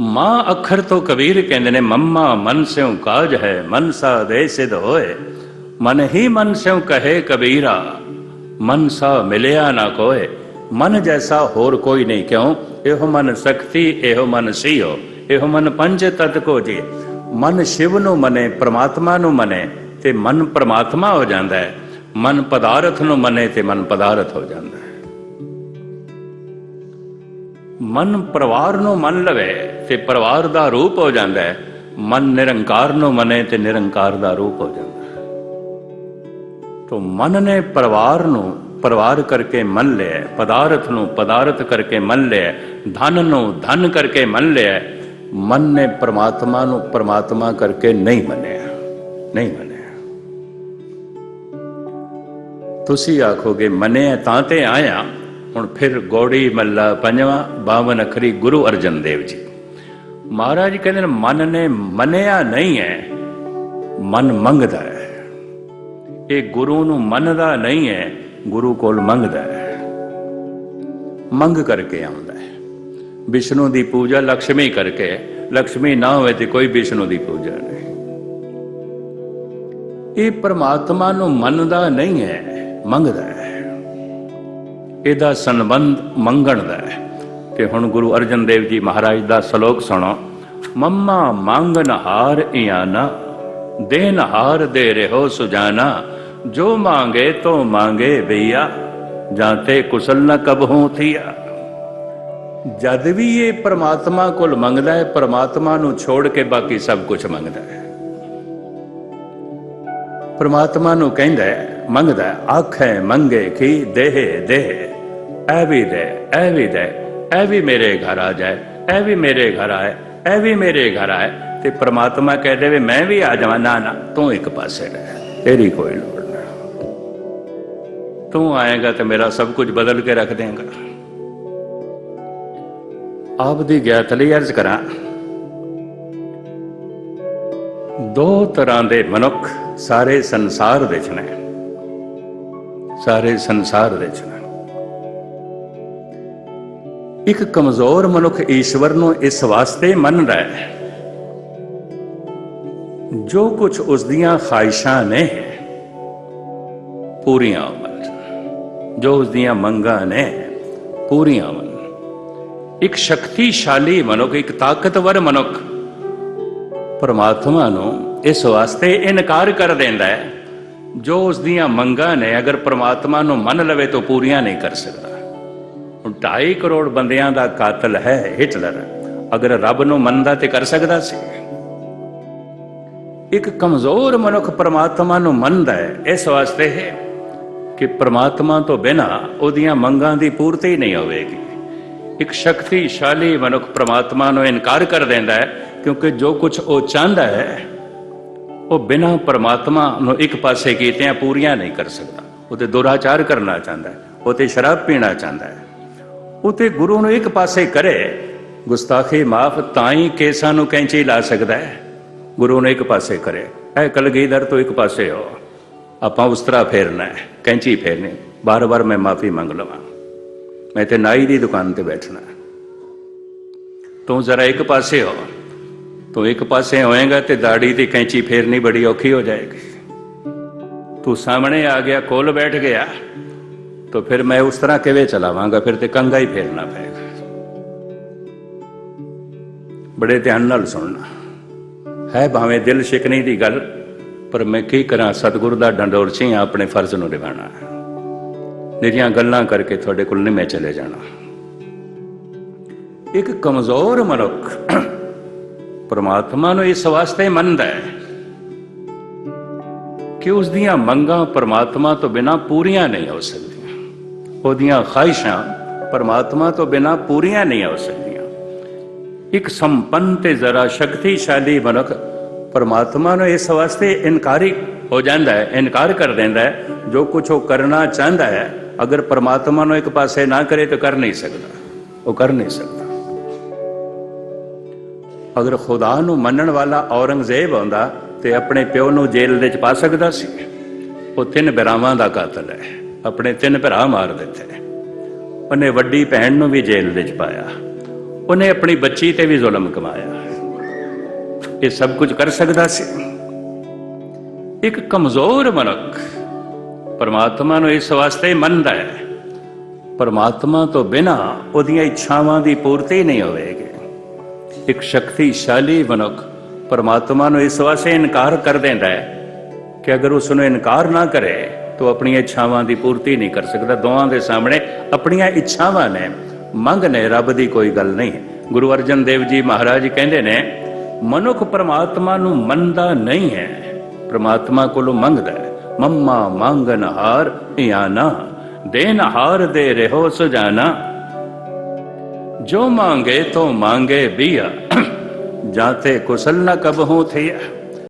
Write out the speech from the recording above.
ਮਾਂ ਅੱਖਰ ਤੋਂ ਕਬੀਰ ਕਹਿੰਦੇ ਨੇ, ਮੰਮਾ ਮਨ ਸਿਉ ਕਾਜ ਹੈ ਮਨਸਾ ਦੇ ਸਿਧ ਹੋਏ। ਮਨ ਹੀ ਮਨ ਸਿਉ ਕਹੇ ਕਬੀਰਾ ਮਨਸਾ ਮਿਲਿਆ ਨਾ ਕੋਏ। ਮਨ ਜੈਸਾ ਹੋਰ ਕੋਈ ਨਹੀਂ, ਕਿਉਂ? ਇਹੋ ਮਨ ਸਕਤੀ ਇਹੋ ਮਨ ਸੀਓ। ਇਹੋ ਮਨ ਪੰਜ ਤਤ ਕੋ ਜੀ। ਮਨ ਸ਼ਿਵ ਨੂੰ ਮਨੇ, ਪ੍ਰਮਾਤਮਾ ਨੂੰ ਮਨੇ, ਤੇ ਮਨ ਪ੍ਰਮਾਤਮਾ ਹੋ ਜਾਂਦਾ ਹੈ। ਮਨ ਪਦਾਰਥ ਨੂੰ ਮਨੇ, ਤੇ ਮਨ ਪਦਾਰਥ ਹੋ ਜਾਂਦਾ ਹੈ। ਮਨ ਪਰਿਵਾਰ ਨੂੰ ਮੰਨ ਲਵੇ ਤੇ ਪਰਿਵਾਰ ਦਾ ਰੂਪ ਹੋ ਜਾਂਦਾ ਹੈ। ਮਨ ਨਿਰੰਕਾਰ ਨੂੰ ਮਨੇ ਤੇ ਨਿਰੰਕਾਰ ਦਾ ਰੂਪ ਹੋ ਜਾਂਦਾ ਤੋ ਮਨ ਨੇ ਪਰਿਵਾਰ ਨੂੰ ਪਰਿਵਾਰ ਕਰਕੇ ਮੰਨ ਲਿਆ ਪਦਾਰਥ ਨੂੰ ਪਦਾਰਥ ਕਰਕੇ ਮੰਨ ਲਿਆ ਧਨ ਨੂੰ ਧਨ ਕਰਕੇ ਮੰਨ ਲਿਆ ਮਨ ਨੇ ਪ੍ਰਮਾਤਮਾ ਨੂੰ ਪ੍ਰਮਾਤਮਾ ਕਰਕੇ ਨਹੀਂ ਮੰਨਿਆ ਨਹੀਂ ਮੰਨਿਆ। ਤੁਸੀਂ ਆਖੋਗੇ, ਮੰਨਿਆ ਤਾਂ ਤੇ ਆਇਆ ਹੁਣ ਫਿਰ ਗੋੜੀ ਮੱਲਾ ਪੰਜਵਾਂ, ਬਾਵਨ ਅਖਰੀ ਗੁਰੂ ਅਰਜਨ ਦੇਵ ਜੀ। ਮਹਾਰਾਜ ਕਹਿੰਦੇ ਨੇ, ਮਨ ਨੇ ਮੰਨਿਆ ਨਹੀਂ ਹੈ, ਮਨ ਮੰਗਦਾ ਹੈ। ਇਹ ਗੁਰੂ ਨੂੰ ਮੰਨਦਾ ਨਹੀਂ ਹੈ, ਗੁਰੂ ਕੋਲ ਮੰਗਦਾ ਹੈ। ਮੰਗ ਕਰਕੇ ਆਉਂਦਾ ਹੈ। ਵਿਸ਼ਨੂੰ ਦੀ ਪੂਜਾ ਲక్ష్ਮੀ ਕਰਕੇ ਲక్ష్ਮੀ ਨਾ ਹੋਵੇ ਤੇ ਕੋਈ ਵਿਸ਼ਨੂੰ ਦੀ ਪੂਜਾ ਨਹੀਂ। ਇਹ ਪਰਮਾਤਮਾ ਨੂੰ ਮੰਨਦਾ ਨਹੀਂ ਹੈ, ਮੰਗਦਾ ਹੈ। ਇਹਦਾ ਸੰਬੰਧ ਮੰਗਣ ਦਾ ਹੈ। ਤੇ ਹੁਣ ਗੁਰੂ ਅਰਜਨ ਦੇਵ ਜੀ ਮਹਾਰਾਜ ਦਾ ਸ਼ਲੋਕ ਸੁਣੋ। ਮੰਮਾ ਮੰਗਨ ਹਾਰ ਇਆਨਾ, ਦੇਨ ਹਾਰ ਦੇ ਰਹੋ ਸੁਜਾਨਾ, ਜੋ ਮੰਗੇ ਤੋ ਮੰਗੇ ਭਈਆ ਜਾਂਤੇ ਕੁਸਲ ਨ ਕਬਹੂ ਥੀਆ। ਜਦ ਵੀ ਇਹ ਪ੍ਰਮਾਤਮਾ ਕੋਲ ਮੰਗਦਾ ਹੈ, ਪ੍ਰਮਾਤਮਾ ਨੂੰ ਛੋੜ ਕੇ ਬਾਕੀ ਸਭ ਕੁਝ ਮੰਗਦਾ ਹੈ। ਪ੍ਰਮਾਤਮਾ ਨੂੰ ਕਹਿੰਦਾ ਹੈ, ਮੰਗਦਾ ਹੈ, ਆਖੇ ਮੰਗੇ ਕੀ ਦੇਹ ਦੇਹ। ਐ ਵੀ ਦੇ, ਐ ਵੀ ਦੇ, ਐ ਵੀ ਮੇਰੇ ਘਰ ਆ ਜਾਏ, ਐ ਵੀ ਮੇਰੇ ਘਰ ਆਏ, ਐ ਵੀ ਮੇਰੇ ਘਰ ਆਏ ਤੇ ਪ੍ਰਮਾਤਮਾ ਕਹਿ ਦੇਵੇ, ਮੈਂ ਵੀ ਆ ਜਾਵਾਂ। ਨਾ ਨਾ, ਤੂੰ ਇੱਕ ਪਾਸੇ ਰਹਿ, ਤੇਰੀ ਕੋਈ ਲੋੜ ਨਹੀਂ ਤੂੰ ਆਏਗਾ ਤੇ ਮੇਰਾ ਸਭ ਕੁਝ ਬਦਲ ਕੇ ਰੱਖ ਦੇਗਾ। ਆਪ ਦੀ ਗਿਆਤ ਲਈ ਅਰਜ਼ ਕਰਾਂ, ਦੋ ਤਰ੍ਹਾਂ ਦੇ ਮਨੁੱਖ ਸਾਰੇ ਸੰਸਾਰ ਵਿੱਚ ਨੇ, ਸਾਰੇ ਸੰਸਾਰ ਵਿੱਚ ਨੇ। ਇੱਕ ਕਮਜ਼ੋਰ ਮਨੁੱਖ ਈਸ਼ਵਰ ਨੂੰ ਇਸ ਵਾਸਤੇ ਮੰਨਦਾ ਹੈ। ਜੋ ਕੁਝ ਉਸ ਦੀਆਂ ਖਾਹਿਸ਼ਾਂ ਨੇ, ਪੂਰੀਆਂ ਹੋਣ ਜੋ ਉਸ ਦੀਆਂ ਮੰਗਾਂ ਨੇ, ਪੂਰੀਆਂ ਹੋਣ ਇੱਕ ਸ਼ਕਤੀਸ਼ਾਲੀ ਮਨੁੱਖ, ਇੱਕ ਤਾਕਤਵਰ ਮਨੁੱਖ ਪਰਮਾਤਮਾ ਨੂੰ ਇਸ ਵਾਸਤੇ ਇਨਕਾਰ ਕਰ ਦਿੰਦਾ ਹੈ। ਜੋ ਉਸ ਦੀਆਂ ਮੰਗਾਂ ਨੇ, ਅਗਰ ਪਰਮਾਤਮਾ ਨੂੰ ਮੰਨ ਲਵੇ ਤਾਂ ਪੂਰੀਆਂ ਨਹੀਂ ਕਰ ਸਕਦਾ। 2.5 ਕਰੋੜ ਬੰਦਿਆਂ ਦਾ ਕਾਤਲ ਹੈ ਹਿਟਲਰ। ਅਗਰ ਰੱਬ ਨੂੰ ਮੰਨਦਾ ਤੇ ਕਰ ਸਕਦਾ ਸੀ। ਇੱਕ ਕਮਜ਼ੋਰ ਮਨੁੱਖ ਪਰਮਾਤਮਾ ਨੂੰ ਮੰਨਦਾ ਹੈ, ਇਸ ਵਾਸਤੇ ਹੈ ਕਿ ਪਰਮਾਤਮਾ ਤੋਂ ਬਿਨਾ ਉਹਦੀਆਂ ਮੰਗਾਂ ਦੀ ਪੂਰਤੀ ਨਹੀਂ ਹੋਵੇਗੀ। ਇੱਕ ਸ਼ਕਤੀਸ਼ਾਲੀ ਮਨੁੱਖ ਪਰਮਾਤਮਾ ਨੂੰ ਇਨਕਾਰ ਕਰ ਦਿੰਦਾ ਹੈ, ਕਿਉਂਕਿ ਜੋ ਕੁਝ ਉਹ ਚਾਹੁੰਦਾ ਹੈ, ਉਹ ਬਿਨਾਂ ਪਰਮਾਤਮਾ ਨੂੰ ਇੱਕ ਪਾਸੇ ਕੀਤਿਆਂ ਪੂਰੀਆਂ ਨਹੀਂ ਕਰ ਸਕਦਾ। ਉਹ ਤੇ ਦੁਰਾਚਾਰ ਕਰਨਾ ਚਾਹੁੰਦਾ ਹੈ, ਉਹ ਤੇ ਸ਼ਰਾਬ ਪੀਣਾ ਚਾਹੁੰਦਾ ਹੈ। ਉਹ ਤੇ ਗੁਰੂ ਨੂੰ ਇੱਕ ਪਾਸੇ ਕਰੇ, ਗੁਸਤਾਖੀ ਮਾਫ ਤਾਂ ਹੀ ਕੇਸਾਂ ਨੂੰ ਕੈਂਚੀ ਲਾ ਸਕਦਾ ਹੈ। ਗੁਰੂ ਨੂੰ ਇੱਕ ਪਾਸੇ ਕਰੇ ਐ ਕਲਗੀਧਰ ਤੋਂ ਇੱਕ ਪਾਸੇ ਹੋ। ਆਪਾਂ ਉਸ ਤਰ੍ਹਾਂ ਫੇਰਨਾ ਹੈ, ਕੈਂਚੀ ਫੇਰਨੀ ਬਾਰ-ਬਾਰ ਮੈਂ ਮਾਫੀ ਮੰਗ ਲਵਾਂ। ਮੈਂ ਤੇ ਨਾਈ ਦੀ ਦੁਕਾਨ ਤੇ ਬੈਠਣਾ ਤੂੰ ਜ਼ਰਾ ਇੱਕ ਪਾਸੇ ਹੋ। ਤੂੰ ਇੱਕ ਪਾਸੇ ਹੋਏਗਾ ਤੇ ਦਾੜੀ ਦੀ ਕੈਂਚੀ ਫੇਰਨੀ ਬੜੀ ਔਖੀ ਹੋ ਜਾਏਗੀ। ਤੂੰ ਸਾਹਮਣੇ ਆ ਗਿਆ, ਕੋਲ ਬੈਠ ਗਿਆ। ਤਾਂ ਫਿਰ ਮੈਂ ਉਸ ਤਰ੍ਹਾਂ ਕਿਵੇਂ ਚਲਾਵਾਂਗਾ ਫਿਰ ਤੇ ਕੰਗਾ ਹੀ ਫੇਰਨਾ ਪਏਗਾ ਬੜੇ ਧਿਆਨ ਨਾਲ ਸੁਣਨਾ ਹੈ ਭਾਵੇਂ ਦਿਲ ਸ਼ਿਕਣੀ ਦੀ ਗੱਲ ਪਰ ਮੈਂ ਕੀ ਕਰਾਂ ਸਤਿਗੁਰ ਦਾ ਡੰਡੋਰ ਸੀ ਆਪਣੇ ਫਰਜ਼ ਨੂੰ ਨਿਭਾਣਾ ਮੇਰੀਆਂ ਗੱਲਾਂ ਕਰਕੇ ਤੁਹਾਡੇ ਕੋਲ ਨਹੀਂ ਮੈਂ ਚਲੇ ਜਾਣਾ ਇੱਕ ਕਮਜ਼ੋਰ ਮਨੁੱਖ ਪਰਮਾਤਮਾ ਨੂੰ ਇਸ ਵਾਸਤੇ ਮੰਨਦਾ ਹੈ ਕਿ ਉਸ ਦੀਆਂ ਮੰਗਾਂ ਪਰਮਾਤਮਾ ਤੋਂ ਬਿਨਾ ਪੂਰੀਆਂ ਨਹੀਂ ਹੋ ਸਕਦੀਆਂ ਉਹਦੀਆਂ ਖਾਹਿਸ਼ਾਂ ਪਰਮਾਤਮਾ ਤੋਂ ਬਿਨਾ ਪੂਰੀਆਂ ਨਹੀਂ ਹੋ ਸਕਦੀਆਂ। ਇੱਕ ਸੰਪੰਨ ਤੇ ਜ਼ਰਾ ਸ਼ਕਤੀਸ਼ਾਲੀ ਮਨੁੱਖ ਪਰਮਾਤਮਾ ਨੂੰ ਇਸ ਵਾਸਤੇ ਇਨਕਾਰੀ ਹੋ ਜਾਂਦਾ ਹੈ, ਇਨਕਾਰ ਕਰ ਦਿੰਦਾ ਹੈ, ਜੋ ਕੁਝ ਉਹ ਕਰਨਾ ਚਾਹੁੰਦਾ ਹੈ, ਅਗਰ ਪਰਮਾਤਮਾ ਨੂੰ ਇੱਕ ਪਾਸੇ ਨਾ ਕਰੇ ਤਾਂ ਕਰ ਨਹੀਂ ਸਕਦਾ। ਉਹ ਕਰ ਨਹੀਂ ਸਕਦਾ। ਅਗਰ ਖੁਦਾ ਨੂੰ ਮੰਨਣ ਵਾਲਾ ਔਰੰਗਜ਼ੇਬ ਹੁੰਦਾ ਤੇ ਆਪਣੇ ਪਿਓ ਨੂੰ ਜੇਲ੍ਹ ਦੇ ਵਿੱਚ ਪਾ ਸਕਦਾ ਸੀ, ਉਹ ਤਿੰਨ ਭਰਾਵਾਂ ਦਾ ਕਾਤਲ ਹੈ। ਆਪਣੇ ਤਿੰਨ ਭਰਾ ਮਾਰ ਦਿੱਤੇ। ਉਹਨੇ ਵੱਡੀ ਭੈਣ ਨੂੰ ਵੀ ਜੇਲ੍ਹ ਵਿੱਚ ਪਾਇਆ। ਉਹਨੇ ਆਪਣੀ ਬੱਚੀ ਤੇ ਵੀ ਜ਼ੁਲਮ ਕਮਾਇਆ। ਇਹ ਸਭ ਕੁਝ ਕਰ ਸਕਦਾ ਸੀ। ਇੱਕ ਕਮਜ਼ੋਰ ਮਨੁੱਖ ਪਰਮਾਤਮਾ ਨੂੰ ਇਸ ਵਾਸਤੇ ਮੰਨਦਾ ਹੈ। ਪਰਮਾਤਮਾ ਤੋਂ ਬਿਨਾ ਉਹਦੀਆਂ ਇੱਛਾਵਾਂ ਦੀ ਪੂਰਤੀ ਨਹੀਂ ਹੋਵੇਗੀ। ਇੱਕ ਸ਼ਕਤੀਸ਼ਾਲੀ ਮਨੁੱਖ ਪਰਮਾਤਮਾ ਨੂੰ ਇਸ ਵਾਸਤੇ ਇਨਕਾਰ ਕਰ ਦਿੰਦਾ ਹੈ ਕਿ ਅਗਰ ਉਸ ਨੂੰ ਇਨਕਾਰ ਨਾ ਕਰੇ ਤੋ ਆਪਣੀਆਂ ਇੱਛਾਵਾਂ ਦੀ ਪੂਰਤੀ ਨਹੀਂ ਕਰ ਸਕਦਾ। ਦੋਵਾਂ ਦੇ ਸਾਹਮਣੇ ਆਪਣੀਆਂ ਇੱਛਾਵਾਂ ਨੇ। ਮੰਗ ਨੇ, ਰੱਬ ਦੀ ਕੋਈ ਗੱਲ ਨਹੀਂ। ਗੁਰੂ ਅਰਜਨ ਦੇਵ ਜੀ ਮਹਾਰਾਜ ਕਹਿੰਦੇ ਨੇ, ਮਨੁੱਖ ਪਰਮਾਤਮਾ ਨੂੰ ਮੰਨਦਾ ਨਹੀਂ ਹੈ। ਪਰਮਾਤਮਾ ਕੋਲੋਂ ਮੰਗਦਾ ਹੈ। ਮੰਮਾ ਮੰਗਨ ਹਾਰ ਯਾਨਾ ਦੇਨ ਹਾਰ ਦੇ ਰਹੋ ਸੁਜਾਨਾ। ਜੋ ਮੰਗੇ, ਤੋ ਮੰਗੇ ਬੀਆ। ਜਾਤੇ ਕੁਸਲ ਨਾ ਹੋ ਥਿਆ।